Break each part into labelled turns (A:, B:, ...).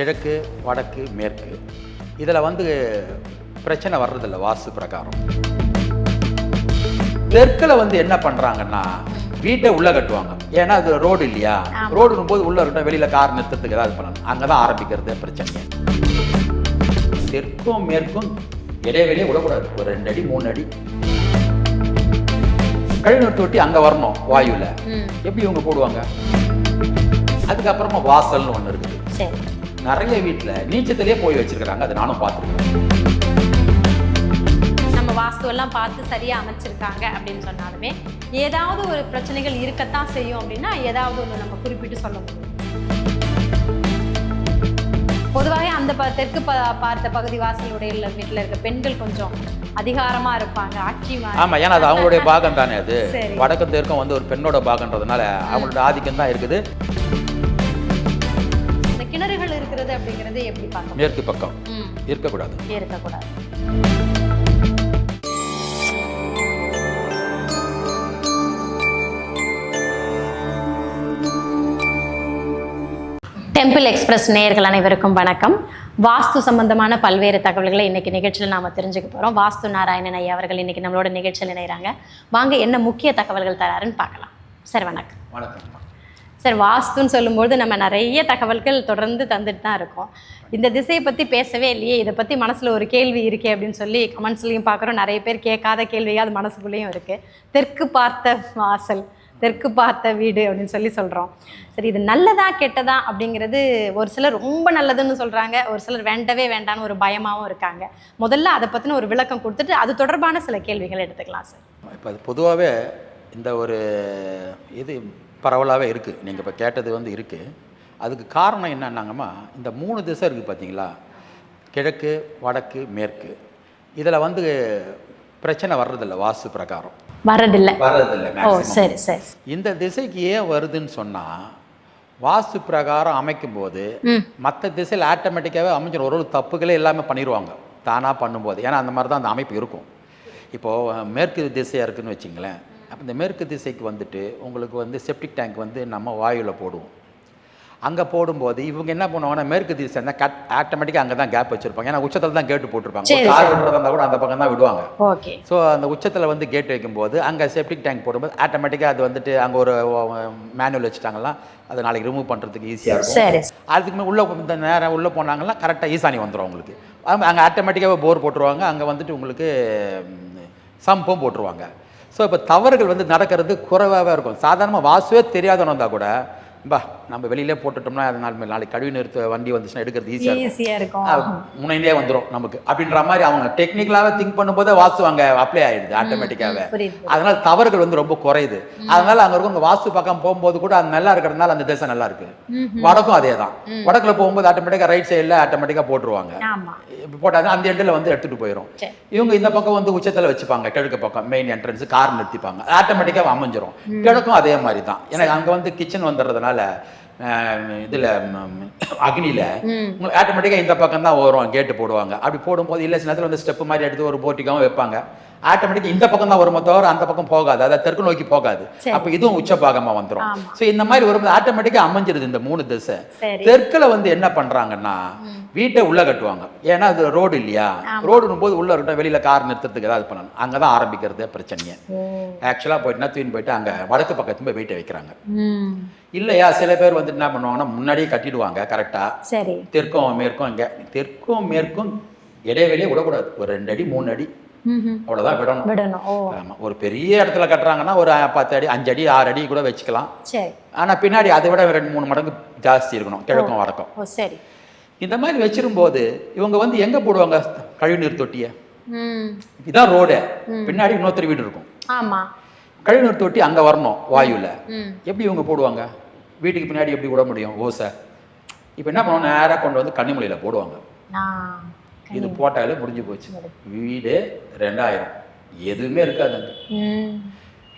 A: கிழக்கு வடக்கு மேற்கு. இதில் வந்து பிரச்சனை வர்றதில்ல வாஸ்து பிரகாரம். தெற்கில் வந்து என்ன பண்ணுறாங்கன்னா வீட்டை உள்ளே கட்டுவாங்க. ஏன்னா அது ரோடு இல்லையா? ரோடுன்னும் போது உள்ளே இருக்கட்டும் வெளியில் கார் நிறுத்தத்துக்கு ஏதாவது பண்ணணும். அங்கே தான் ஆரம்பிக்கிறது பிரச்சனை. தெற்கும் மேற்கும் இடைவெளியே விடக்கூடாது. ஒரு ரெண்டு அடி மூணு அடி. கழிவுநீர் தொட்டி அங்கே வரணும் வாயுவில் எப்படி இவங்க போடுவாங்க? அதுக்கப்புறமா வாசல்னு ஒன்று இருக்குது. நிறைய வீட்டில் நீச்சத்திலே போய் வச்சிருக்கிறாங்க. அதை நானும் பார்த்துருக்கேன்.
B: நம்ம வாஸ்துவெல்லாம் பார்த்து சரியாக அமைச்சிருக்காங்க அப்படின்னு சொன்னாலுமே ஏதாவது ஒரு பிரச்சனைகள் இருக்கத்தான் செய்யும் அப்படின்னா ஏதாவது ஒன்று நம்ம குறிப்பிட்டு சொல்ல முடியும். பொதுவாகவே அந்த ப தெற்கு ப பார்த்த பகுதி வாசலுடைய வீட்டில் இருக்க பெண்கள் கொஞ்சம் அதிகாரமாக இருப்பாங்க ஆட்சி மா-
A: ஆமா ஏன்னா அது அவங்களுடைய பாகம் தானே அது.
B: சரி.
A: வடக்கும் தெற்கும் வந்து ஒரு பெண்ணோட பாகன்றதுனால அவங்களோட ஆதிக்கம் தான் இருக்குது.
B: இருக்கிறது அப்படிங்கிறது எப்படி பார்க்கணும்
A: மேற்கு பக்கம்.
B: ம்.
A: இருக்கக்கூடாது.
B: இருக்கக்கூடாது. டெம்பிள் எக்ஸ்பிரஸ் நேயர்கள் அனைவருக்கும் வணக்கம். வாஸ்து சம்பந்தமான பல்வேறு தகவல்களை இன்னைக்கு நிகழ்ச்சியில் நாம தெரிஞ்சுக்க போறோம். வாஸ்து நாராயணன் ஐயா அவர்கள் இன்னைக்கு நம்மளோட நிகழ்ச்சியில் இணைகிறாங்க வாங்க என்ன முக்கிய தகவல்கள் தராருன்னு பார்க்கலாம். சார் வணக்கம்.
A: வணக்கம்
B: சார் வாஸ்துன்னு சொல்லும்போது நம்ம நிறைய தகவல்கள் தொடர்ந்து தந்துட்டு தான் இருக்கோம். இந்த திசையை பற்றி பேசவே இல்லையே இதை பற்றி மனசில் ஒரு கேள்வி இருக்கே அப்படின்னு சொல்லி கமெண்ட்ஸ்லையும் பார்க்குறோம். நிறைய பேர் கேட்காத கேள்வியாக அது மனசுக்குள்ளேயும் இருக்குது தெற்கு பார்த்த வாசல் தெற்கு பார்த்த வீடு அப்படின்னு சொல்லி சொல்கிறோம் சரி இது நல்லதா கெட்டதா அப்படிங்கிறது ஒரு சிலர் ரொம்ப நல்லதுன்னு சொல்கிறாங்க ஒரு சிலர் வேண்டவே வேண்டான்னு ஒரு பயமாகவும் இருக்காங்க. முதல்ல அதை பற்றின ஒரு விளக்கம் கொடுத்துட்டு அது தொடர்பான சில கேள்விகள் எடுத்துக்கலாம் சார்.
A: இப்போ அது பொதுவாகவே இந்த ஒரு இது பரவலாகவே இருக்குது நீங்கள் இப்போ கேட்டது வந்து இருக்குது அதுக்கு காரணம் என்னன்னாங்கம்மா இந்த மூணு திசை இருக்குது பார்த்தீங்களா கிழக்கு வடக்கு மேற்கு. இதில் வந்து பிரச்சனை வர்றதில்ல வாஸ்து பிரகாரம்.
B: வரதில்லை
A: வர்றதில்ல
B: ஓ. சரி சரி.
A: இந்த திசைக்கு ஏன் வருதுன்னு சொன்னால் வாஸ்து பிரகாரம் அமைக்கும்போது மற்ற திசையில் ஆட்டோமேட்டிக்காகவே அமைஞ்சிடும் ஒரு ஒரு தப்புகளே எல்லாமே பண்ணிடுவாங்க தானாக பண்ணும்போது. ஏன்னா அந்த மாதிரி தான் அந்த அமைப்பு இருக்கும். இப்போது மேற்கு திசையாக இருக்குன்னு வச்சிங்களேன். இந்த மேற்கு திசைக்கு வந்துட்டு உங்களுக்கு வந்து செப்டிக் டேங்க் வந்து நம்ம வாயுவில் போடுவோம். அங்கே போடும்போது இவங்க என்ன பண்ணுவாங்கன்னா மேற்கு திசை இருந்தால் கட் ஆட்டோமேட்டிக்காக அங்கே தான் கேப் வச்சுருப்பாங்க. ஏன்னா உச்சத்தில் தான் கேட்டு போட்டிருப்பாங்க. கார் விடுறதா இருந்தால் கூட அந்த பக்கம் தான் விடுவாங்க.
B: ஓகே.
A: ஸோ அந்த உச்சத்தில் வந்து கேட் வைக்கும்போது அங்கே செப்டிக் டேங்க் போடும்போது ஆட்டோமேட்டிக்காக அது வந்துட்டு அங்கே ஒரு மேனுவல் வச்சுட்டாங்கன்னா அது நாளைக்கு ரிமூவ் பண்ணுறதுக்கு ஈஸியாக இருக்கும்.
B: சரி
A: அதுக்கு முன்ன உள்ளே இந்த நேரம் உள்ளே போனாங்கன்னா கரெக்டாக ஈசானி வந்துடும் உங்களுக்கு. அங்கே ஆட்டோமேட்டிக்காகவே போர் போட்டுருவாங்க. அங்கே வந்துட்டு உங்களுக்கு சம்பும் போட்டுருவாங்க. ஸோ இப்போ தவறுகள் வந்து நடக்கிறது குறைவாகவே இருக்கும். சாதாரணமாக வாசுவே தெரியாதவன் வந்தால் கூட பா நம்ம வெளியிலே போட்டுட்டோம்னா அது நாள் நாளைக்கு கழிவு நிறுத்த வண்டி வந்துச்சுன்னா எடுக்கிறது ஈஸியாக
B: ஈஸியாக இருக்கும்.
A: முனைந்தே வந்துடும் நமக்கு. அப்படின்ற மாதிரி அவங்க டெக்னிக்கலாகவே திங்க் பண்ணும்போதே வாஸ்து அங்கே அப்ளை ஆயிடுது ஆட்டோமேட்டிக்காகவே அதனால தவறுகள் வந்து ரொம்ப குறையுது. அதனால அங்க இருக்கும் வாஸ்து பக்கம் போகும்போது கூட அது நல்லா இருக்கிறதுனால அந்த திசை நல்லா இருக்கு. வடக்கும் அதே தான் வடக்குல போகும்போது ஆட்டோமேட்டிக்கா ரைட் சைடில் ஆட்டோமேட்டிக்கா போட்டுருவாங்க. போட்டாங்க அந்த எண்டில் வந்து எடுத்துட்டு போயிடும் இவங்க இந்த பக்கம் வந்து உச்சத்துல வச்சுப்பாங்க கிழக்கு பக்கம் மெயின் என்ட்ரன்ஸ் கார் நிறுத்திப்பாங்க. ஆட்டோமேட்டிக்கா அமைஞ்சிரும். கிழக்கும் அதே மாதிரி தான் ஏன்னா அங்க வந்து கிச்சன் வந்துடுறதுனால இதுல அக்னியில உங்களுக்கு ஆட்டோமேட்டிக்காக இந்த பக்கம் தான் வரும் கேட்டு போடுவாங்க. அப்படி போடும்போது இல்லை சில நேரத்தில் வந்து ஸ்டெப் மாதிரி எடுத்து ஒரு போட்டிக்காவும் வைப்பாங்க. ஆட்டோமேட்டிக்காக இந்த பக்கம் தான் வருமே தவிர அந்த பக்கம் போகாது. அதாவது தெற்கு நோக்கி போகாது. அப்போ இதுவும் உச்ச பாகமாக வந்துடும். ஸோ இந்த மாதிரி வரும்போது ஆட்டோமேட்டிக்காக அமைஞ்சிருது இந்த மூணு திசை. தெற்கில் வந்து என்ன பண்ணுறாங்கன்னா வீட்டை உள்ளே கட்டுவாங்க. ஏன்னா அது ரோடு இல்லையா? ரோடுன்னும் போது உள்ளே இருக்கட்டும் வெளியில் கார் நிறுத்தத்துக்கு ஏதாவது பண்ணணும். அங்கே தான் ஆரம்பிக்கிறது பிரச்சனையே.
B: ஓ.
A: ஆக்சுவலாக போயிட்டுனா தூக்கின்னு போயிட்டு அங்கே வடக்கு பக்கத்து போய் வீட்டை வைக்கிறாங்க. இல்லையா? சில பேர் வந்து என்ன பண்ணுவாங்கன்னா முன்னாடியே கட்டிடுவாங்க கரெக்டாக
B: சரி.
A: தெற்கும் மேற்கும் இங்கே. தெற்கும் மேற்கும் இடைவெளியே விடக்கூடாது. ஒரு ரெண்டு அடி மூணு அடி. அவ்வளோதான் விடணும்.
B: விடணும்.
A: ஆமாம் ஒரு பெரிய இடத்துல கட்டுறாங்கன்னா ஒரு பத்து அடி அஞ்சு அடி ஆறு அடி கூட வச்சுக்கலாம்.
B: சரி.
A: ஆனால் பின்னாடி அதை விட ரெண்டு மூணு மடங்கு ஜாஸ்தி இருக்கணும் கிழக்கும் வடக்கும்.
B: சரி.
A: இந்த மாதிரி வச்சிரும்போது இவங்க வந்து எங்கே போடுவாங்க கழிவுநீர் தொட்டியை? இதான் ரோடு. பின்னாடி இன்னொருத்தர் வீடு இருக்கும்.
B: ஆமா.
A: கழிவுநீர் தொட்டி அங்கே வரணும் வாயுவில் எப்படி இவங்க போடுவாங்க? வீட்டுக்கு பின்னாடி எப்படி விட முடியும்? ஓசை. இப்போ என்ன பண்ணுவோம்? நேராக கொண்டு வந்து கன்னிமொழியில் போடுவாங்க. இது போட்டாலே முடிஞ்சு போச்சு. வீடு ரெண்டாயிரம். எதுவுமே இருக்காது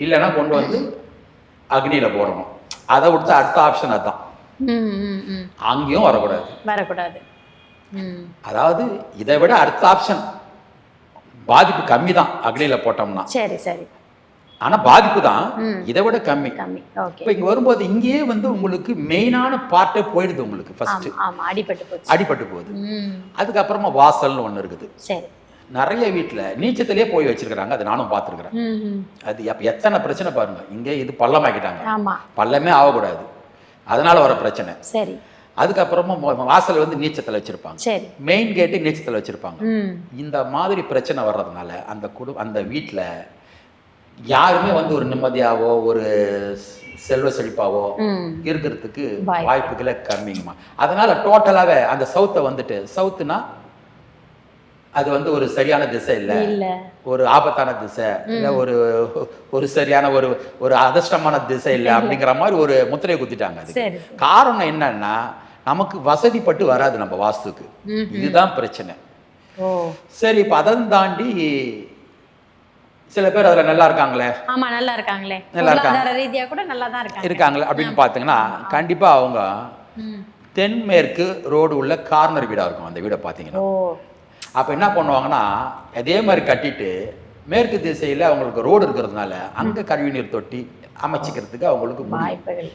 A: இல்லைன்னா கொண்டு வந்து அக்னியில் போடணும். அதை விட்டு அடுத்த ஆப்ஷன்
B: ம்
A: அங்கேயும் வரக்கூடாது.
B: வரக்கூடாது.
A: அதாவது இதை விட அடுத்த ஆப்ஷன் பாதிப்பு கம்மி தான் அக்னியில் போட்டோம்னா.
B: சரி சரி.
A: ஆனா பாதிப்பு தான். இதை விட கம்மி. இப்போ இங்க வரும்போது இங்கேயே வந்து உங்களுக்கு மெயினான பார்ட்டே போயிடுது உங்களுக்கு ஃபர்ஸ்ட்
B: அடிபட்டு
A: அடிபட்டு போகுது. அதுக்கப்புறமா வாசல்னு ஒண்ணு இருக்குது. நிறைய வீட்டுல நீச்சத்திலே போய் வச்சிருக்கிறாங்க. அதை நானும் பார்த்துருக்குறேன். அது அப்ப எத்தனை பிரச்சனை பாருங்க. இங்கே இது பள்ளமாக்கிட்டாங்க.
B: ஆமா.
A: பள்ளமே ஆகக்கூடாது. அதனால வர பிரச்சனை.
B: சரி.
A: அதுக்கப்புறமா வாசல் வந்து நீச்சத்தில் வச்சிருப்பாங்க.
B: சரி.
A: மெயின் கேட்டு நீச்சத்தில் வச்சிருப்பாங்க. இந்த மாதிரி பிரச்சனை வர்றதுனால அந்த குடு அந்த வீட்டில் யாருமே வந்து ஒரு நிம்மதியாவோ ஒரு செல்வ செழிப்பாவோ இருக்கிறதுக்கு
B: வாய்ப்பு.
A: வாய்ப்புகளே கம்மிங்கம்மா. அதனால டோட்டலாவே அந்த சவுத்தை வந்துட்டு சவுத்துனா அது வந்து ஒரு சரியான திசை இல்லை. ஒரு ஆபத்தான திசை இல்லை ஒரு ஒரு சரியான ஒரு ஒரு அதிர்ஷ்டமான திசை இல்லை அப்படிங்கிற மாதிரி ஒரு முத்திரையை குத்திட்டாங்க அது காரணம் என்னன்னா நமக்கு வசதிப்பட்டு வராது நம்ம வாஸ்துக்கு. இதுதான் பிரச்சனை. சரி இப்போ அதையும் தாண்டி சில பேர் அதில் நல்லா இருக்காங்களே.
B: ஆமா நல்லா இருக்காங்களே.
A: நல்லா இருக்காங்க.
B: ரீதியா கூட நல்லா தான் இருக்காங்க.
A: இருக்காங்களே அப்படின்னு பார்த்தீங்கன்னா கண்டிப்பாக அவங்க தென்மேற்கு ரோடு உள்ள கார்னர் வீடாக இருக்கும் அந்த வீடை பார்த்தீங்கன்னா
B: ஓ.
A: அப்போ என்ன பண்ணுவாங்கன்னா அதே மாதிரி கட்டிட்டு மேற்கு திசையில் அவங்களுக்கு ரோடு இருக்கிறதுனால அங்கே கழிவுநீர் தொட்டி அமைச்சிக்கிறதுக்கு அவங்களுக்கு முடியும்.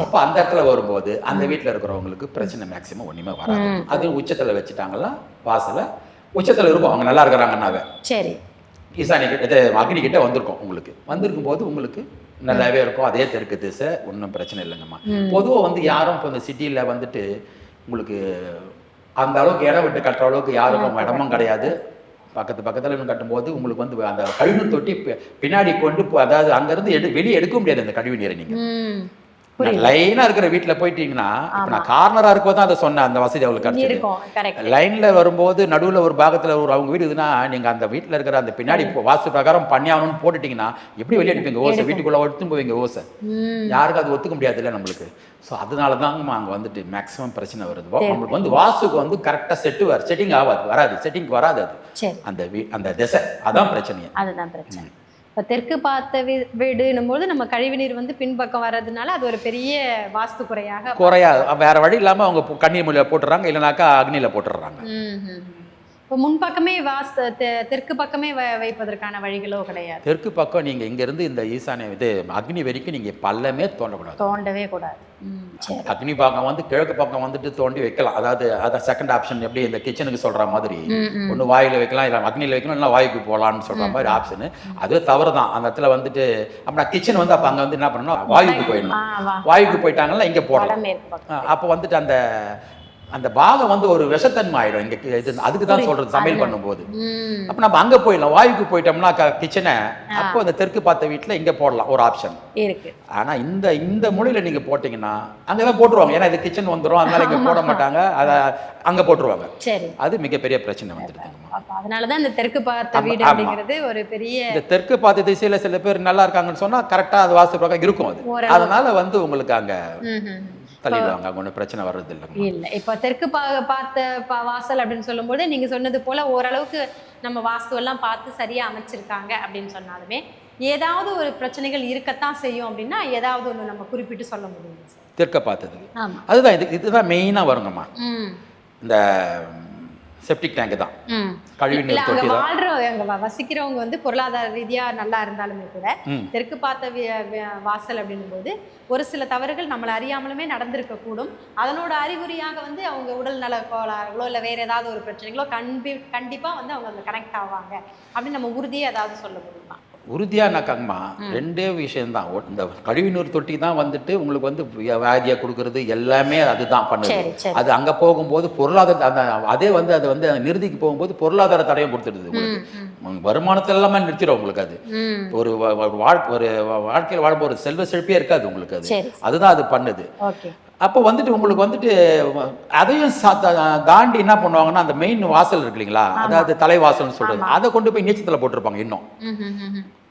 A: அப்போ அந்த இடத்துல வரும்போது அந்த வீட்டில் இருக்கிறவங்களுக்கு பிரச்சனை மேக்ஸிமம் ஒன்றுமே வராது. அது உச்சத்தில் வச்சுட்டாங்கன்னா வாசலை உச்சத்தில் இருக்கும். அவங்க நல்லா இருக்கிறாங்கன்னாவே.
B: சரி.
A: ஈசானி கிட்ட அக்னி கிட்ட வந்திருக்கும் உங்களுக்கு. வந்திருக்கும் போது உங்களுக்கு நல்லாவே இருக்கும். அதே தெற்கு திசை ஒன்றும் பிரச்சனை இல்லைங்கம்மா. பொதுவாக வந்து யாரும் இப்போ இந்த சிட்டியில் வந்துட்டு உங்களுக்கு அந்த அளவுக்கு இடம் விட்டு கட்டுற அளவுக்கு யாருக்கும் இடமும் கிடையாது. பக்கத்து பக்கத்தில் இருந்து கட்டும்போது உங்களுக்கு வந்து அந்த கழிவு தொட்டி பின்னாடி கொண்டு அதாவது அங்கேருந்து எடு வெளியே எடுக்க முடியாது அந்த கழிவு நீரை நீங்கள் லைனாக இருக்கிற வீட்டில் போயிட்டீங்கன்னா இப்போ நான் கார்னராக இருக்கும் தான் அதை சொன்னேன் அந்த வசதி
B: கரெக்ட்
A: லைன்ல வரும்போது நடுவுல ஒரு பாகத்துல ஒரு அவங்க வீடு இதுனா நீங்க அந்த வீட்ல இருக்கிற அந்த பின்னாடி வாஸ்து பிரகாரம் பண்ணியாகணும்னு போட்டுட்டீங்கன்னா எப்படி வெளியே எடுப்பீங்க ஓசை? வீட்டுக்குள்ள எடுத்து போவீங்க ஓசை. யாருக்கும் அது ஒத்துக்க முடியாதுல்ல நம்மளுக்கு. ஸோ அதனால தாங்கம்மா அங்கே வந்துட்டு மேக்ஸிமம் பிரச்சனை வருது. நம்மளுக்கு வந்து வாஸ்துக்கு வந்து கரெக்டாக செட்டு வர செட்டிங் ஆகாது வராது. செட்டிங் வராது அது. அந்த அந்த திசை. அதான் பிரச்சனையே.
B: அதுதான் பிரச்சனை. இப்போ தெற்கு பார்த்த வீடுன்னும் போது நம்ம கழிவுநீர் வந்து பின்பக்கம் வர்றதுனால அது ஒரு பெரிய வாஸ்து குறையாக
A: குறையா வேற வழி இல்லாம அவங்க கண்ணீர் மொழியில போட்டுறாங்க இல்லைனாக்கா அக்னியில போட்டுடுறாங்க
B: இப்போ முன்பக்கமே வாஸ்து தெ- தெற்கு பக்கமே வ- வைப்பதற்கான வழிகளோ கிடையாது.
A: தெற்கு பக்கம் நீங்க இங்க இருந்து இந்த ஈசானிய இது அக்னி வரைக்கும் நீங்க பல்லமே தோண்டக்கூடாது.
B: தோண்டவே கூடாது.
A: அக்னி பக்கம் வந்து கிழக்கு பக்கம் வந்துட்டு தோண்டி வைக்கலாம். அதாவது அதான் செகண்ட் ஆப்ஷன் எப்படி இந்த கிச்சனுக்கு சொல்ற மாதிரி. ஒன்று வாயில வைக்கலாம் இல்லை அக்னியில் வைக்கலாம் இல்லை வாயுக்கு போகலாம்னு சொல்ற மாதிரி ஆப்ஷனு அது தவறு தான் அந்த இடத்துல வந்துட்டு அப்படின்னா கிச்சன் வந்து அப்போ அங்கே வந்து என்ன பண்ணணும் வாயுக்கு போயிடணும். வாயுக்கு போயிட்டாங்கன்னா இங்கே போடலாம் அப்போ வந்துட்டு அந்த அந்த பாகம் வந்து ஒரு விஷத்தன்மை ஆயிடும் இங்கே இது அதுக்கு தான் சொல்றது சமையல் பண்ணும்போது. அப்போ நம்ம அங்கே போயிடலாம். வாயுக்கு போயிட்டோம்னா கிச்சனை அப்போ அந்த தெற்கு பார்த்த வீட்டில் இங்கே போடலாம் ஒரு ஆப்ஷன்
B: இருக்கு.
A: ஆனா இந்த இந்த மூலையில நீங்க போட்டீங்கன்னா அங்கே தான் போட்டுருவாங்க. ஏன்னா இது கிச்சன் வந்துடும் அதனால இங்க போட மாட்டாங்க. அதை அங்க போட்டுருவாங்க. அது மிகப்பெரிய பிரச்சனை வந்துடுதுங்கம்மா
B: அப்போ அதனால தான் இந்த தெற்கு பார்த்த வீடு. அப்படிங்கிறது ஒரு பெரிய
A: இந்த தெற்கு பார்த்த திசையில சில பேர் நல்லா இருக்காங்கன்னு சொன்னா கரெக்டா அது வாஸ்து பிரகாரம் இருக்கும் அது. அதனால வந்து உங்களுக்கு அங்க. தள்ளிடுவாங்க. அங்க ஒன்றும் பிரச்சனை வர்றது இல்லைங்க
B: இல்ல. இப்போ தெற்கு பா பார்த்த பா- வாசல் அப்படின்னு சொல்லும்போது நீங்க சொன்னது போல ஓரளவுக்கு நம்ம வாஸ்து எல்லாம் பார்த்து சரியா அமைச்சிருக்காங்க அப்படின்னு சொன்னாலுமே ஏதாவது ஒரு பிரச்சனைகள் இருக்கத்தான் செய்யும் அப்படின்னா ஏதாவது ஒண்ணு நம்ம குறிப்பிட்டு சொல்ல முடியும்
A: தெற்க பார்த்தது. அதுதான் இது இதுதான் மெயினா வருங்கம்மா. இந்த செப்டிக் டேங்க் தான். கழிவு நீர் தொட்டி தான்
B: வாழ்றவங்க அங்க வ- வசிக்கிறவங்க வந்து பொருளாதார ரீதியா நல்லா இருந்தாலுமே கூட தெற்கு பார்த்த வாசல் அப்படின்னும் போது ஒரு சில தவறுகள் நம்மளை அறியாமலுமே நடந்திருக்க கூடும். அதனோட அறிகுறியாக வந்து அவங்க உடல் நல கோளாறுகளோ இல்லை வேற ஏதாவது ஒரு பிரச்சனைகளோ கண்டி கண்டிப்பா வந்து அவங்க கனெக்ட் ஆவாங்க. அப்படின்னு நம்ம உறுதியா ஏதாவது சொல்ல முடியுமா?
A: உறுதியானாக்கங்கம்மா ரெண்டே விஷயம்தான். இந்த கழிவுநீர் தொட்டி தான் வந்துட்டு உங்களுக்கு வந்து வியா- வியாதியை கொடுக்கறது எல்லாமே அதுதான் பண்ணுது. அது அங்க போகும்போது பொருளாதார அந்த அதே வந்து அது வந்து நிறுதிக்கு போகும்போது பொருளாதார தடையும் கொடுத்துடுது உங்களுக்கு. வருமானத்துல எல்லாமே நிறுத்திடும் உங்களுக்கு அது. ஒரு வாழ் ஒரு வாழ்க்கையில் வாழும்போது ஒரு செல்வ செழிப்பே இருக்காது உங்களுக்கு அது. அதுதான் அது பண்ணுது. அப்போ வந்துட்டு உங்களுக்கு வந்துட்டு அதையும் தாண்டி என்ன பண்ணுவாங்கன்னா அந்த மெயின் வாசல் இருக்கு இல்லைங்களா? அதாவது தலைவாசல்னு சொல்றது. அதை கொண்டு போய் நீச்சத்தில் போட்டிருப்பாங்க இன்னும்.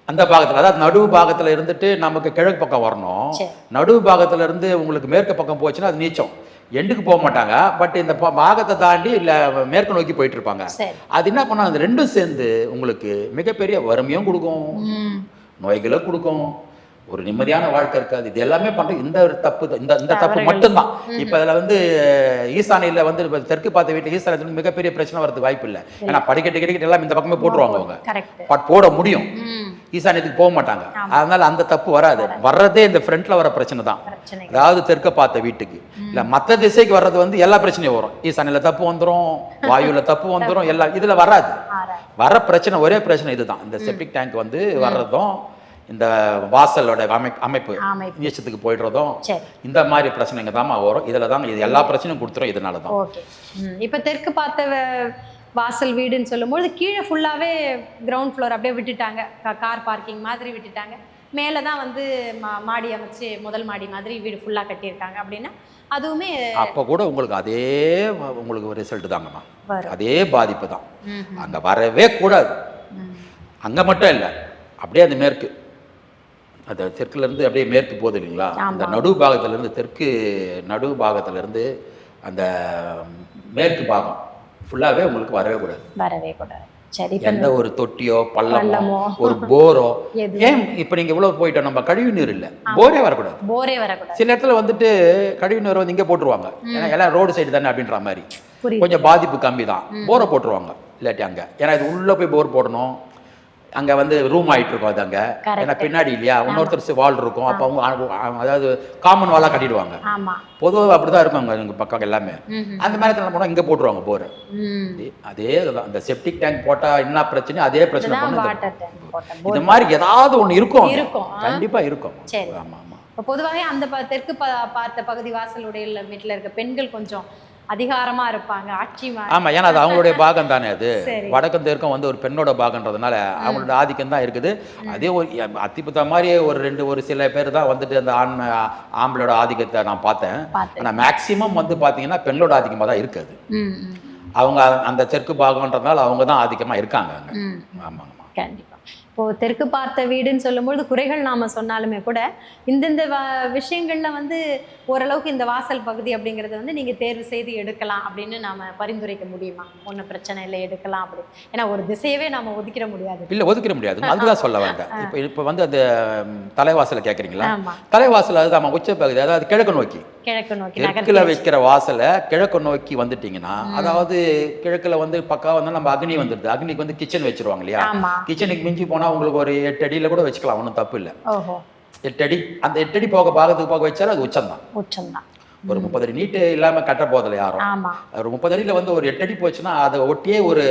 A: அந்த பாகத்தில் அதாவது நடுவு பாகத்தில் இருந்துட்டு நமக்கு கிழக்கு பக்கம் வரணும். நடுவு பாகத்துல இருந்து உங்களுக்கு மேற்கு பக்கம் போச்சுன்னா அது நீச்சம். எண்டுக்கு போக மாட்டாங்க. பட் இந்த பாகத்தை தாண்டி இல்லை மேற்கு நோக்கி போயிட்டு இருப்பாங்க. அது என்ன பண்ணா அந்த ரெண்டும் சேர்ந்து உங்களுக்கு மிகப்பெரிய வறுமையும் கொடுக்கும்.
B: ம்.
A: நோய்களை கொடுக்கும். ஒரு நிம்மதியான வாழ்க்கை இருக்காது. இது எல்லாமே பண்றது இந்த ஒரு தப்பு. இந்த இந்த தப்பு. மட்டும்தான். இப்போ இதில் வந்து ஈசானியில் வந்து தெற்கு பார்த்த வீட்டில் ஈசானியத்தில் மிகப்பெரிய பிரச்சனை வரதுக்கு வாய்ப்பு இல்லை. ஏன்னா படிக்கட்டு கிட்டக்கிட்ட எல்லாம் இந்த பக்கமே போட்டுருவாங்க அவங்க. பட் போட முடியும். ஈசானியத்துக்கு போக மாட்டாங்க. அதனால அந்த தப்பு வராது. வர்றதே இந்த ஃப்ரண்ட்ல வர பிரச்சனை தான். அதாவது தெற்க பார்த்த வீட்டுக்கு. இல்ல மத்த திசைக்கு வர்றது வந்து எல்லா பிரச்சனையும் வரும். ஈசானில தப்பு வந்துரும் வாயுல தப்பு வந்துரும் எல்லாம் இதுல வராது. வர பிரச்சனை ஒரே பிரச்சனை இதுதான். இந்த செப்டிக் டேங்க் வந்து வர்றதும் இந்த வாசலோட அமைப்பு அமைப்பு. நீச்சத்துக்கு போயிடுறதும் இந்த மாதிரி பிரச்சனைங்க தான் வரும். இதுல தான் இது எல்லா பிரச்சனையும் கொடுத்துரும். இதனால தான்.
B: இப்போ தெற்கு பார்த்த வாசல் வீடுன்னு சொல்லும்போது கீழே ஃபுல்லாகவே கிரவுண்ட் ஃப்ளோர் அப்படியே விட்டுட்டாங்க. கார் பார்க்கிங் மாதிரி விட்டுட்டாங்க. மேலே தான் வந்து மா மாடி அமைச்சு முதல் மாடி மாதிரி வீடு ஃபுல்லாக கட்டியிருக்காங்க அப்படின்னா அதுவுமே
A: அப்ப கூட உங்களுக்கு அதே உங்களுக்கு ரிசல்ட் தாங்கம்மா. அதே பாதிப்பு தான். அங்க வரவே கூடாது. அங்க மட்டும் இல்லை. அப்படியே அந்த மேற்கு. அந்த தெற்குல இருந்து அப்படியே மேற்கு போகுது இல்லைங்களா? அந்த நடு பாகத்துல இருந்து தெற்கு நடு பாகத்துல இருந்து அந்த மேற்கு பாகம் ஃபுல்லாவே உங்களுக்கு வரவே கூடாது.
B: வரவே கூடாது. சரி
A: எந்த ஒரு தொட்டியோ பள்ளமோ. ஒரு போரோ? ஏன் இப்போ நீங்க இவ்வளவு போயிட்டோம்? நம்ம கழிவு நீர் இல்லை. போரே வரக்கூடாது.
B: போரே வரக்கூடாது.
A: சில இடத்துல வந்துட்டு கழிவு நீர் வந்து இங்கே போட்டுருவாங்க. ஏன்னா எல்லாம் ரோடு சைடு தானே அப்படின்ற மாதிரி. கொஞ்சம் பாதிப்பு கம்மி தான் போரை போட்டுருவாங்க இல்லாட்டி அங்கே. ஏன்னா இது உள்ளே போய் போர் போடணும். அங்கே வந்து ரூம் ஆயிட்டு இருக்கும் அது அங்கே. ஏன்னா பின்னாடி இல்லையா? இன்னொருத்தர் வால் இருக்கும். அப்போ அவங்க அதாவது காமன் வாலாக கட்டிடுவாங்க. பொதுவாக அப்படி தான் இருக்கும் அங்கே எங்கள் பக்கம் எல்லாமே. அந்த மாதிரி என்ன போனால் இங்கே போட்டுருவாங்க போர். அதே இந்த செப்டிக் டேங்க் போட்டால் என்ன பிரச்சனை அதே பிரச்சனை பண்ணு இந்த மாதிரி ஏதாவது ஒன்று இருக்கும். கண்டிப்பா இருக்கும். ஆமா ஆமா.
B: பொதுவாகவே அந்த தெற்கு பார்த்த பகுதி வாசலுடைய வீட்டில் இருக்க பெண்கள் கொஞ்சம் அதிகாரமா இருப்பாங்க ஆட்சி
A: ஆமா ஏன்னா அது அவங்களுடைய பாகம் தானே அது. வடக்கும் தெற்கும் வந்து ஒரு பெண்ணோட பாகன்றதுனால அவங்களோட ஆதிக்கம் தான் இருக்குது. அதே ஒரு அத்திப்புத்த மாதிரி ஒரு ரெண்டு ஒரு சில பேர் தான் வந்துட்டு அந்த ஆண் ஆம்பளோட ஆதிக்கத்தை நான் பார்த்தேன். ஆனா மேக்சிமம் வந்து பாத்தீங்கன்னா பெண்ணோட ஆதிக்கமா தான் இருக்குது. அவங்க அந்த தெற்கு பாகம்ன்றதுனால அவங்க தான் ஆதிக்கமா இருக்காங்க அங்க.
B: ம்
A: ஆமாங்கம்மா
B: கண்டிப்பா. இப்போ தெற்கு பார்த்த வீடுன்னு சொல்லும்பொழுது குறைகள் நாம சொன்னாலுமே கூட இந்தந்த வ- விஷயங்கள்ல வந்து ஓரளவுக்கு இந்த வாசல் பகுதி அப்படிங்கறத வந்து நீங்க தேர்வு செய்து எடுக்கலாம் அப்படின்னு நாம பரிந்துரைக்க முடியுமா? ஒன்றும் பிரச்சனை இல்லை எடுக்கலாம் அப்படி. ஏன்னா ஒரு திசையவே நாம ஒதுக்கிட முடியாது.
A: இல்ல ஒதுக்கிட முடியாது. அதுதான் சொல்ல வேண்டாம் இப்போ இப்போ வந்து அந்த தலைவாசலை கேட்குறீங்களா தலைவாசல் அதுதான் உச்ச பகுதி அதாவது கிழக்கு நோக்கி.
B: கிழக்கு நோக்கி
A: தெற்குல வைக்கிற வாசலை கிழக்கு நோக்கி வந்துட்டீங்கன்னா அதாவது கிழக்குல வந்து பக்கா வந்து நம்ம அக்னி வந்துடுது. அக்னிக்கு வந்து கிச்சன் வச்சிருவாங்க இல்லையா? கிச்சனுக்கு மிஞ்சி போனா உங்களுக்கு ஒரு எட்டு அடியில கூட வச்சுக்கலாம் ஒன்றும் தப்பு இல்லை.
B: ஓஹோ.
A: எட்டு அடி அந்த எட்டு அடி போக பாகத்துக்கு போக வச்சாலும் அது உச்சம் தான்
B: உச்சம்தான்.
A: ஒரு முப்பது அடி நீட்டு இல்லாம கட்ட போதில்ல யாரும். ஒரு முப்பது அடியில வந்து ஒரு எட்டு அடி போச்சுன்னா அதை ஒட்டியே ஒரு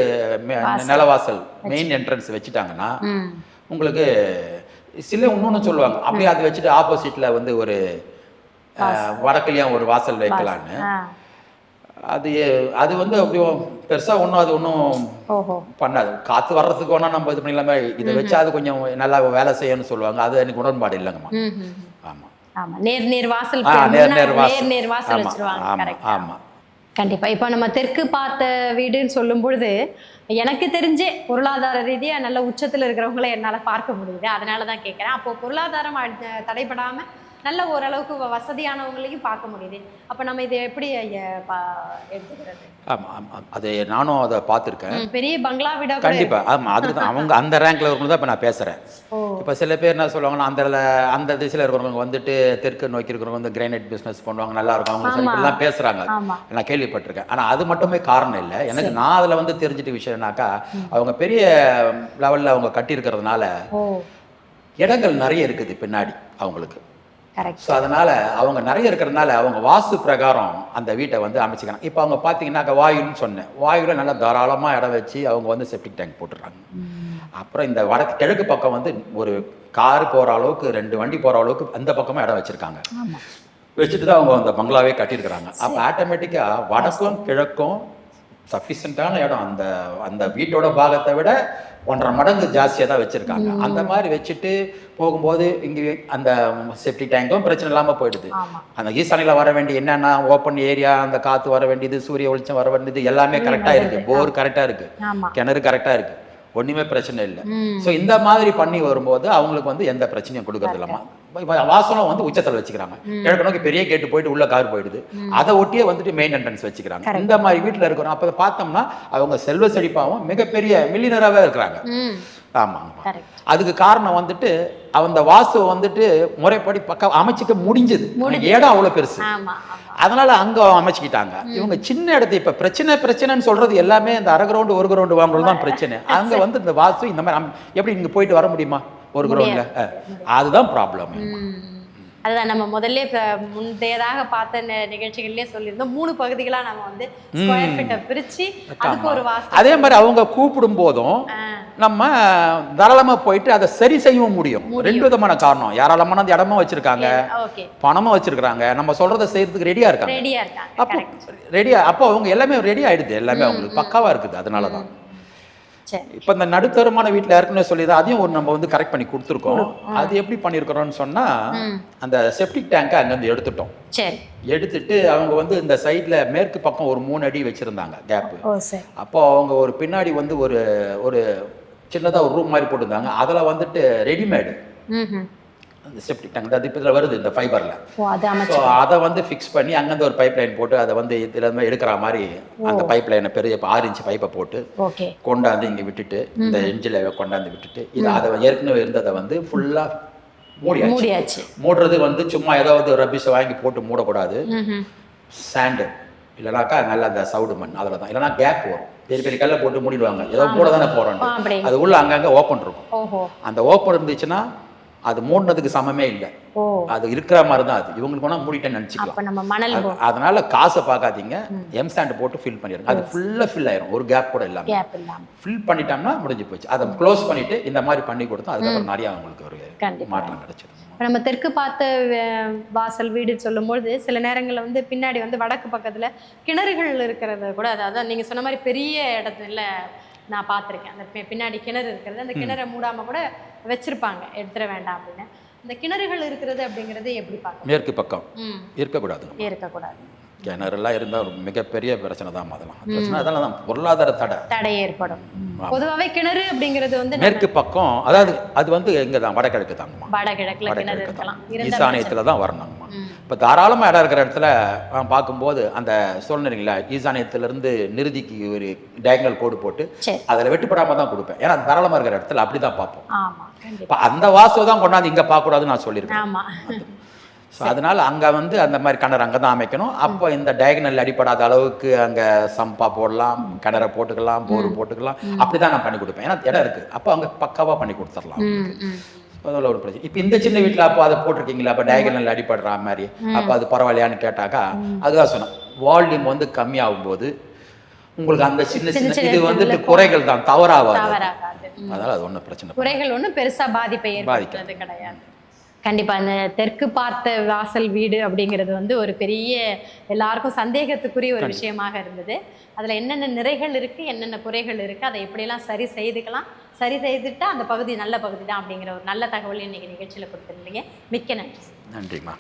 A: நிலவாசல் மெயின் என்ட்ரன்ஸ் வச்சுட்டாங்கன்னா உங்களுக்கு சில இன்னொன்னு சொல்லுவாங்க. அப்படியே அதை வச்சுட்டு ஆப்போசிட்ல வந்து ஒரு வடக்குலயும் ஒரு வாசல் வைக்கலான்னு. அது அது வந்து அப்படியே பெருசா ஒன்றும் அது ஒன்றும் பண்ணாது. காத்து வர்றதுக்கு வேணா நம்ம இது பண்ணிடலாமே. இதை வச்சு அது கொஞ்சம் நல்லா வேலை செய்யணும்னு சொல்லுவாங்க. அது எனக்கு உடன்பாடு இல்லைங்கம்மா.
B: ம் ம் ம்.
A: ஆமா.
B: ஆமா. நேர் நேர் வாசல்
A: நேர் நேர் வாசல்.
B: நேர் வாசல் வச்சிருவாங்க.
A: ஆமா
B: கரெக்ட்
A: ஆமா.
B: கண்டிப்பா. இப்போ நம்ம தெற்கு பார்த்த வீடுன்னு சொல்லும் பொழுது எனக்கு தெரிஞ்சே பொருளாதார ரீதியா நல்ல உச்சத்துல இருக்கிறவங்கள என்னால பார்க்க முடியுது. அதனால தான் கேட்குறேன் அப்போ பொருளாதாரம் அ- தடைபடாம நல்ல ஓரளவுக்கு வசதியானவங்களையும் பார்க்க முடியுது. அப்போ நம்ம இதை எப்படி எடுத்துக்கிறது?
A: ஆமா ஆமா அது நானும் அதை பார்த்துருக்கேன்.
B: பெரிய பங்களா வீடா
A: கண்டிப்பா. ஆமா அதுக்கு தான் அவங்க அந்த ரேங்க்ல இருக்கணும் தான் இப்போ நான் பேசுறேன். இப்போ சில பேர் என்ன சொல்லுவாங்கன்னா அந்த அந்த திசையில் இருக்கிறவங்க வந்துட்டு தெற்கு நோக்கி இருக்கிறவங்க வந்து கிரைனைட் பிஸ்னஸ் பண்ணுவாங்க நல்லா இருக்கும். அவங்க. இப்படிலாம் பேசுறாங்க. நான் கேள்விப்பட்டிருக்கேன். ஆனா அது மட்டுமே காரணம் இல்லை. எனக்கு நான் அதுல வந்து தெரிஞ்சிட்ட விஷயம்னாக்கா அவங்க பெரிய லெவல்ல அவங்க கட்டியிருக்கிறதுனால இடங்கள் நிறைய இருக்குது பின்னாடி அவங்களுக்கு. ஸோ அதனால அவங்க நிறைய இருக்கிறதுனால அவங்க வாஸ்து பிரகாரம் அந்த வீட்டை வந்து அமைச்சிக்கிறாங்க இப்போ அவங்க பார்த்தீங்கன்னாக்கா வாயுன்னு சொன்னேன். வாயுல நல்லா தாராளமா இடம் வச்சு அவங்க வந்து செப்டிக் டேங்க் போட்டுறாங்க அப்புறம் இந்த வடக்கு கிழக்கு பக்கம் வந்து ஒரு கார் போற அளவுக்கு ரெண்டு வண்டி போற அளவுக்கு அந்த பக்கமும் இடம் வச்சிருக்காங்க. வச்சுட்டு தான் அவங்க அந்த பங்களாவே கட்டியிருக்கிறாங்க. அப்போ ஆட்டோமேட்டிக்காக வடக்கும் கிழக்கும் சஃபிஷியண்ட்டான இடம். அந்த அந்த வீட்டோட பாகத்தை விட ஒன்றரை மடங்கு ஜாஸ்தியாக தான் வச்சுருக்காங்க. அந்த மாதிரி வச்சுட்டு போகும்போது இங்கே அந்த சேஃப்டி டேங்க்கும் பிரச்சனை இல்லாமல் போயிடுது. அந்த ஈசானியில் வர வேண்டிய என்னென்ன ஓப்பன் ஏரியா அந்த காற்று வர வேண்டியது சூரிய வெளிச்சம் வர வேண்டியது எல்லாமே கரெக்டாக இருக்குது போர் கரெக்டாக இருக்குது கிணறு கரெக்டாக இருக்குது ஒன்றுமே பிரச்சனை இல்லை. ஸோ இந்த மாதிரி பண்ணி வரும்போது அவங்களுக்கு வந்து எந்த பிரச்சனையும் கொடுக்கறது இல்லைம்மா வாசனம் வந்து உச்சத்தில் வச்சுக்கிறாங்க. கிழக்கு நோக்கி பெரிய கேட்டு போயிட்டு உள்ள கார் போயிடுது. அதை ஒட்டியே வந்துட்டு மெயின் என்ட்ரன்ஸ் வச்சுக்கிறாங்க. இந்த மாதிரி வீட்டில் இருக்கிறோம் அப்போ பார்த்தோம்னா அவங்க செல்வ செழிப்பாகவும் மிகப்பெரிய மில்லினராகவே இருக்கிறாங்க. ஆமாங்க அதுக்கு காரணம் வந்துட்டு அந்த வாஸ்து வந்துட்டு முறைப்படி பக்கம் அமைச்சிக்க முடிஞ்சது. இடம் அவ்வளோ பெருசு. அதனால அங்க அமைச்சுக்கிட்டாங்க. இவங்க சின்ன இடத்த இப்ப பிரச்சனை பிரச்சனைன்னு சொல்றது எல்லாமே இந்த அரை கிரவுண்டு ஒரு கிரவுண்டு வாங்குறது தான் பிரச்சனை. அங்க வந்து இந்த வாஸ்து இந்த மாதிரி எப்படி இங்க போயிட்டு வர முடியுமா? ஒரு கிரவுண்ட்ல அதுதான் ப்ராப்ளம்.
B: அதுதான் நம்ம முதல்ல முந்தையதாக பார்த்த நிகழ்ச்சிகள்லயே சொல்லியிருந்தோம். மூணு பகுதிகளா நம்ம வந்து ஸ்கொயர் ஃபீட்டை பிரிச்சு அதுக்கு ஒரு வாஸ்து
A: அதே மாதிரி அவங்க கூப்பிடும் போதும் நம்ம தாராளமா போயிட்டு அதை சரி செய்யவும் முடியும். ரெண்டு விதமான காரணம். யாராலமான அந்த இடமும் வச்சிருக்காங்க. பணமும் வச்சிருக்காங்க நம்ம சொல்றதை செய்யறதுக்கு ரெடியா இருக்காங்க.
B: ரெடியா இருக்காங்க.
A: அப்போ ரெடியா அப்போ அவங்க எல்லாமே ரெடி ஆயிடுது. எல்லாமே அவங்களுக்கு பக்காவா இருக்குது. அதனால தான்
B: சரி
A: இப்போ இந்த நடுத்தரமான வீட்டில் ஏற்கனவே சொல்லி தான் அதையும் ஒரு நம்ம வந்து கரெக்ட் பண்ணி கொடுத்துருக்கோம். அது எப்படி பண்ணியிருக்கிறோம்னு சொன்னா அந்த செப்டிக் டேங்கை அங்கேருந்து எடுத்துட்டோம்.
B: சரி.
A: எடுத்துட்டு அவங்க வந்து இந்த சைடில் மேற்கு பக்கம் ஒரு மூணு அடி வச்சுருந்தாங்க கேப்பு அப்போ அவங்க ஒரு பின்னாடி வந்து ஒரு ஒரு சின்னதாக ஒரு ரூம் மாதிரி போட்டிருந்தாங்க. அதில் வந்துட்டு ரெடிமேடு அந்த செப்டிக் டேங்க் அது இப்போ வருது இந்த ஃபைபரில் ஸோ அதை வந்து ஃபிக்ஸ் பண்ணி அங்கேருந்து ஒரு பைப் லைன் போட்டு அதை வந்து இதுல எடுக்கிற மாதிரி அந்த பைப் லைனை பெரிய ஆறு இன்ச் பைப்பை போட்டு கொண்டாந்து இங்கே விட்டுட்டு இந்த எஞ்சில் கொண்டாந்து விட்டுட்டு இது அதை ஏற்கனவே இருந்ததை வந்து ஃபுல்லாக மூடியாச்சு. மூடுறது வந்து சும்மா ஏதாவது ரபிஷை வாங்கி போட்டு மூடக்கூடாது. சாண்டு இல்லைனாக்கா நல்ல அந்த சவுடு மண் அதில் தான் இல்லைனா கேப் வரும். பெரிய பெரிய கல்லை போட்டு மூடிடுவாங்க. ஏதோ மூட தானே போகிறோம் அது உள்ள அங்கங்கே ஓப்பன் இருக்கும். அந்த ஓப்பன் இருந்துச்சுன்னா அது மூடினதுக்கு சமமே இல்லை. அது இருக்கிற மாதிரி தான் அது. இவங்களுக்கு போனால் மூடிட்டேன்னு நினச்சிக்கலாம். அதனால காசை பார்க்காதீங்க. எம் சாண்ட் போட்டு ஃபில் பண்ணிடுங்க. அது ஃபுல்லாக ஃபில் ஆயிரும். ஒரு கேப் கூட
B: இல்லாம.
A: ஃபில் பண்ணிட்டோம்னா முடிஞ்சு போச்சு. அதை க்ளோஸ் பண்ணிட்டு இந்த மாதிரி பண்ணி கொடுத்தோம் அதுக்கப்புறம் நிறைய அவங்களுக்கு ஒரு. மாற்றம் கிடைச்சிடும்.
B: நம்ம தெற்கு பார்த்த வாசல் வீடு சொல்லும்போது சில நேரங்களில் வந்து பின்னாடி வந்து வடக்கு பக்கத்துல கிணறுகள் இருக்கிறத கூட அதாவது நீங்க சொன்ன மாதிரி பெரிய இடத்துல நான் பார்த்துருக்கேன். அந்த பின்னாடி கிணறு இருக்கிறது. அந்த கிணறை மூடாம கூட வச்சிருப்பாங்க எடுத்துட வேண்டாம் அப்படின்னு. இந்த கிணறுகள் இருக்கிறது அப்படிங்கிறது எப்படி பார்க்கணும்?
A: மேற்கு பக்கம்.
B: ம்.
A: இருக்கக்கூடாதுங்க
B: இருக்கக்கூடாது.
A: கிணறுலாம் இருந்தால் ஒரு மிகப்பெரிய பிரச்சனை தான் அதெல்லாம். பிரச்சனை அதெல்லாம் தான். பொருளாதார தடை.
B: தடை ஏற்படும். பொதுவாகவே கிணறு அப்படிங்கிறது வந்து
A: மேற்கு பக்கம் அதாவது அது வந்து எங்கே தான் வடகிழக்கு தாங்கம்மா
B: வடகிழக்குல கிணறு
A: வடகிழக்கு
B: இருக்கலாம்.
A: ஈசானியத்தில் தான் வரணுங்கம்மா. இப்போ தாராளமாக இடம் இருக்கிற இடத்துல நான் பார்க்கும்போது அந்த சொன்னீங்களா ஈசானியத்திலிருந்து நிறுதிக்கு ஒரு டயகனல் கோடு போட்டு அதில் வெட்டுப்படாமல் தான் கொடுப்பேன். ஏன்னா தாராளமாக இருக்கிற இடத்துல அப்படி தான் பார்ப்போம் இப்போ அந்த வாசு தான் கொண்டாந்து இங்கே பார்க்கக்கூடாதுன்னு நான் சொல்லியிருக்கேன். ஸோ அதனால அங்கே வந்து அந்த மாதிரி கிணறு அங்கே தான் அமைக்கணும். அப்போ இந்த டயகனல் அடிப்படாத அளவுக்கு அங்கே சம்பா போடலாம் கிணறை போட்டுக்கலாம் போர் போட்டுக்கலாம். அப்படி தான் நான் பண்ணி கொடுப்பேன். ஏன்னா இடம் இருக்குது அப்போ அங்கே பக்காவாக பண்ணி கொடுத்துடலாம் அதில் ஒரு பிரச்சனை. இப்போ இந்த சின்ன வீட்டில் அப்போ அதை போட்டிருக்கீங்களா? அப்போ டயகனல் அடிபடுற மாதிரி. அப்போ அது பரவாயில்லையான்னு கேட்டாக்கா அதுதான் சொன்னேன். வால்யூம் வந்து கம்மியாகும் போது உங்களுக்கு அந்த சின்ன
B: சின்ன
A: இது வந்துட்டு குறைகள் தான்.
B: ம்.
A: அதனால அது ஒன்றும் பிரச்சனை.
B: குறைகள் ஒன்றும் பெருசா பாதிப்பை ஏற்படுத்துறது கிடையாது. கண்டிப்பா இந்த தெற்கு பார்த்த வாசல் வீடு அப்படிங்கிறது வந்து ஒரு பெரிய எல்லாருக்கும் சந்தேகத்துக்குரிய ஒரு விஷயமாக இருந்தது. அதுல என்னென்ன நிறைகள் இருக்கு என்னென்ன குறைகள் இருக்கு அதை எப்படியெல்லாம் சரி செய்துக்கலாம் சரி செய்துட்டா அந்த பகுதி நல்ல பகுதி தான் அப்படிங்கிற ஒரு நல்ல தகவல் இன்னைக்கு நிகழ்ச்சியில கொடுத்துருந்தீங்க. மிக்க நன்றி.
A: நன்றிம்மா.